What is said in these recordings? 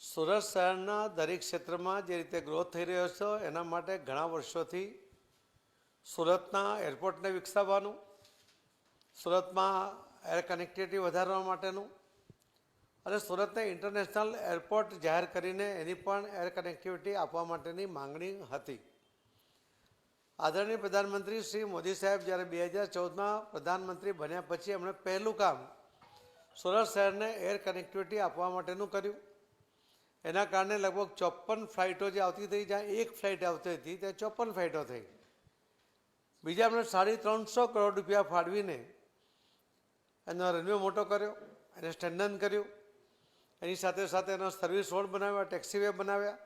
સુરત શહેરના દરેક ક્ષેત્રમાં જે રીતે ગ્રોથ થઈ રહ્યો છે, એના માટે ઘણા વર્ષોથી સુરતના એરપોર્ટને વિકસાવવાનું, સુરતમાં એર કનેક્ટિવિટી વધારવા માટેનું અને સુરતને ઇન્ટરનેશનલ એરપોર્ટ જાહેર કરીને એની પણ એર કનેક્ટિવિટી આપવા માટેની માંગણી હતી. આદરણીય પ્રધાનમંત્રી શ્રી મોદી સાહેબ જ્યારે બે હજાર ચૌદમાં પ્રધાનમંત્રી બન્યા પછી એમણે પહેલું કામ સુરત શહેરને એર કનેક્ટિવિટી આપવા માટેનું કર્યું. એના કારણે લગભગ ચોપન ફ્લાઇટો જે આવતી હતી, જ્યાં એક ફ્લાઇટ આવતી હતી, ત્યાં ચોપન ફ્લાઇટો થઈ. બીજા એમણે સાડી ત્રણસો કરોડ રૂપિયા ફાળવીને એનો રનવે મોટો કર્યો, એને સ્ટેન્ડન કર્યું. એની સાથે સાથે એનો સર્વિસ રોડ બનાવ્યા ટેક્સીવે બનાવ્યા.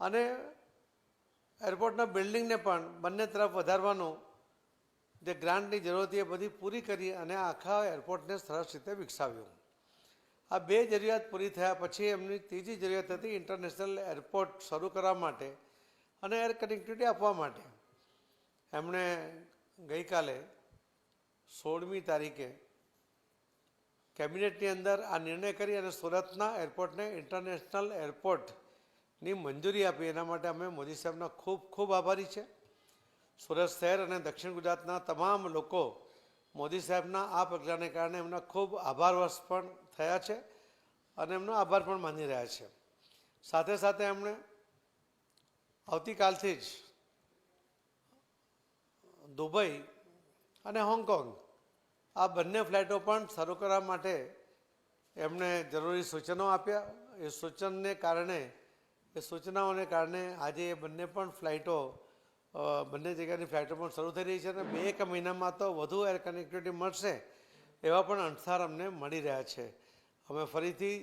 અને એરપોર્ટના બિલ્ડિંગને પણ બંને તરફ વધારવાનું જે ગ્રાન્ટની જરૂર એ બધી પૂરી કરી અને આખા એરપોર્ટને સરસ રીતે વિકસાવ્યું. આ બે જરૂરિયાત પૂરી થયા પછી એમની ત્રીજી જરૂરિયાત હતી ઇન્ટરનેશનલ એરપોર્ટ શરૂ કરવા માટે અને એર કનેક્ટિવિટી આપવા માટે. એમણે ગઈકાલે સોળમી તારીખે કેબિનેટની અંદર આ નિર્ણય કરી અને સુરતના એરપોર્ટને ઇન્ટરનેશનલ એરપોર્ટની મંજૂરી આપી. એના માટે અમે મોદી સાહેબના ખૂબ ખૂબ આભારી છે. સુરત શહેર અને દક્ષિણ ગુજરાતના તમામ લોકો મોદી સાહેબના આ પગલાંને કારણે એમના ખૂબ આભારવશ પણ થયા છે અને એમનો આભાર પણ માની રહ્યા છે. સાથે સાથે એમણે આવતીકાલથી જ દુબઈ અને હોંગકોંગ આ બંને ફ્લાઇટો પણ શરૂ કરવા માટે એમણે જરૂરી સૂચનો આપ્યા. એ સૂચનને કારણે, એ સૂચનાઓને કારણે આજે એ બંને પણ ફ્લાઇટો બંને જગ્યાની ફ્લાઇટો પણ શરૂ થઈ રહી છે અને બે એક મહિનામાં તો વધુ એર કનેક્ટિવિટી મળશે એવા પણ અણસાર અમને મળી રહ્યા છે. અમે ફરીથી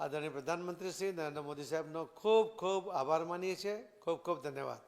આદરણીય પ્રધાનમંત્રી શ્રી નરેન્દ્ર મોદી સાહેબનો ખૂબ ખૂબ આભાર માનીએ છીએ. ખૂબ ખૂબ ધન્યવાદ.